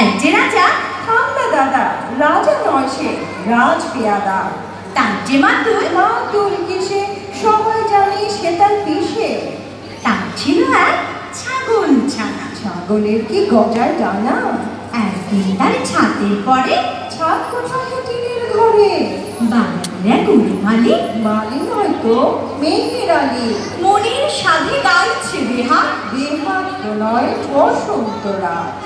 এক যে রাজা? থাম না দাদা রাজা নয় সে রাজ পেয়াদা। তার যে মাতুল মা তুল কিসে সবাই জানি সে তার পিসে। তার ছিল এক ছাগল ছানা। ছাগলের কি গজার ডানা? একদিন তার ছাদের পরে ছাদ কোথায় টিনের ঘরে? বাঙালির এক উড়িমালি মালি নয়তো মেঘের আলি মনের সাধে গাইছে বেহাত তো নয় বসন্তরা খুব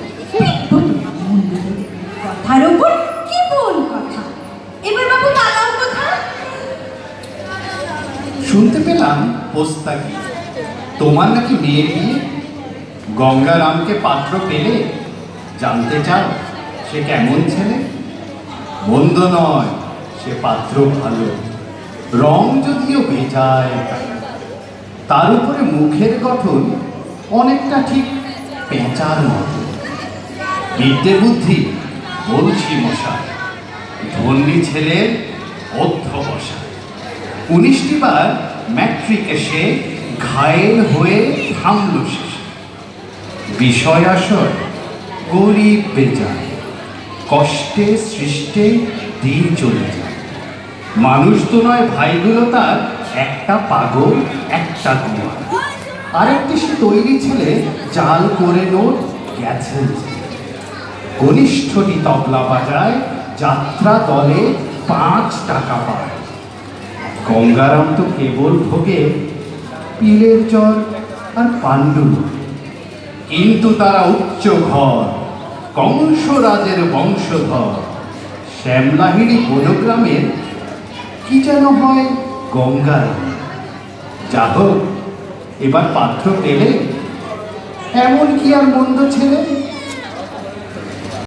শুনতে পেলাম পোস্তাকি তোমার নাকি মেয়ে বিয়ে? গঙ্গারামকে পাত্র পেলে? জানতে চাও, সে কেমন ছেলে? মন্দ নয়, সে পাত্র ভালো। রং যদিও বেজায়, তার উপরে মুখের গঠন অনেকটা ঠিক পেঁচার মতো। বিদ্যে বুদ্ধি, বলছি মশা ধন্যী ছেলের অধ্যবসায় উনিশটি বার ম্যাট্রিক এসে ঘায়েল হয়ে থামল শেষে। বিষয় আসর গরিব বেজায়, কষ্টে সৃষ্টে দিন চলে যায়। মানুষ তো নয়, ভাইগুলো তার একটা পাগল, একটা কুমার আরেকটি সে তৈরি ছেলে জাল করে নোট গেছেন কনিষ্ঠটি তবলা বাজায়, যাত্রা দলে পাঁচ টাকা পায়। গঙ্গারাম তো কেবল ভোগে পিলের জ্বর আর পাণ্ডু কিন্তু তারা উচ্চ ঘর, কংসরাজের বংশধর। শ্যামলাহিড়ি বনগ্রামের কি যেন হয় গঙ্গারাম। যা হোক এবার পাত্র পেলে, এমন কি আর মন্দ ছেলে?